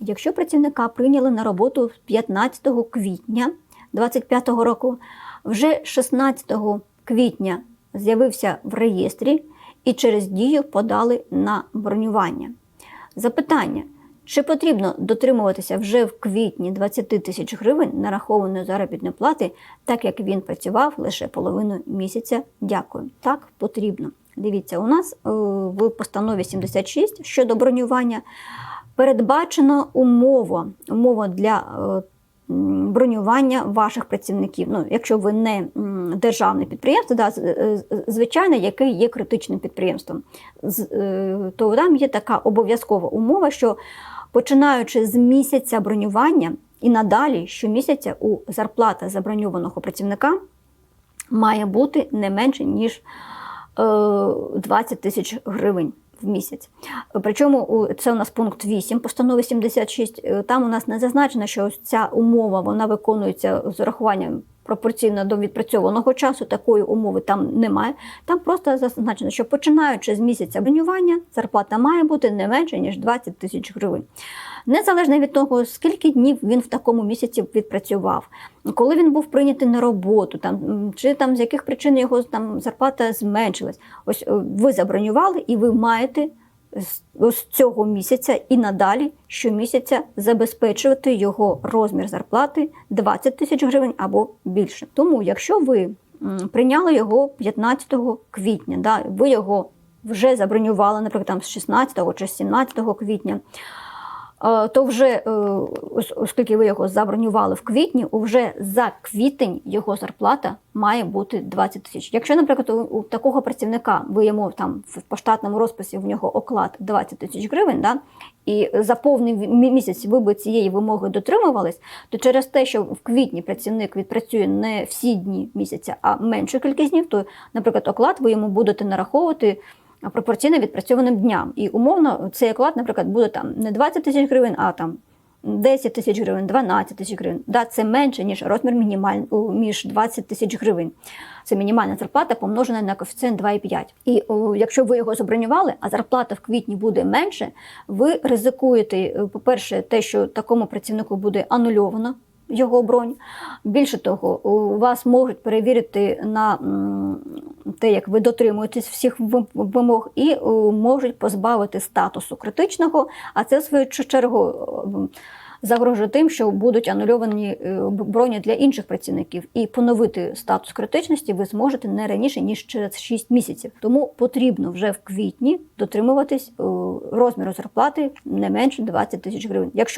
Якщо працівника прийняли на роботу 15 квітня 2025 року, вже 16 квітня з'явився в реєстрі і через дію подали на бронювання. Запитання: чи потрібно дотримуватися вже в квітні 20 тисяч гривень нарахованої заробітної плати, так як він працював лише половину місяця? Дякую. Так, потрібно. Дивіться, у нас е, в постанові 76 щодо бронювання передбачена умова, умова для е, бронювання ваших працівників. Ну, якщо ви не державне підприємство, да, е, звичайно, яке є критичним підприємством, е, то там є така обов'язкова умова, що починаючи з місяця бронювання і надалі щомісяця у зарплата заброньованого працівника має бути не менше, ніж е, 20 тисяч гривень в місяць. Причому це у нас пункт 8 постанови 76. Е, Там у нас не зазначено, що ця умова вона виконується з урахуванням пропорційно до відпрацьованого часу. Такої умови там немає. Там просто зазначено, що починаючи з місяця бронювання, зарплата має бути не менше, ніж 20 тисяч гривень. Незалежно від того, скільки днів він в такому місяці відпрацював, коли він був прийнятий на роботу, там, чи там з яких причин його там, зарплата зменшилась. Ось е, ви забронювали і ви маєте з цього місяця і надалі щомісяця забезпечувати його розмір зарплати 20 тисяч гривень або більше. Тому, якщо ви прийняли його 15 квітня, да, ви його вже забронювали, наприклад, там з 16 чи 17 квітня. То вже, е, оскільки ви його забронювали в квітні, вже за квітень його зарплата має бути 20 тисяч. Якщо, наприклад, у такого працівника ви йому там в поштатному розписі в нього оклад 20 тисяч гривень, да, і за повний місяць ви би цієї вимоги дотримувались, то через те, що в квітні працівник відпрацює не всі дні місяця, а меншу кількість днів, то, наприклад, оклад ви йому будете нараховувати пропорційно відпрацьованим дням. І умовно цей оклад, наприклад, буде там не 20 тисяч гривень, а там 10 тисяч гривень, 12 тисяч гривень. Да, це менше, ніж розмір мінімальний, між 20 тисяч гривень. Це мінімальна зарплата помножена на коефіцієнт 2,5. І о, якщо ви його забронювали, а зарплата в квітні буде менше, ви ризикуєте, е, по-перше, те, що такому працівнику буде анульовано його бронь. Більше того, у вас можуть перевірити на те, як ви дотримуєтесь всіх вимог, і е, можуть позбавити статусу критичного, а це в свою чергу е, загрожує тим, що будуть анульовані е, броні для інших працівників, і поновити статус критичності ви зможете не раніше ніж через 6 місяців. Тому потрібно вже в квітні дотримуватись розміру зарплати не менше 20 тисяч гривень. Якщо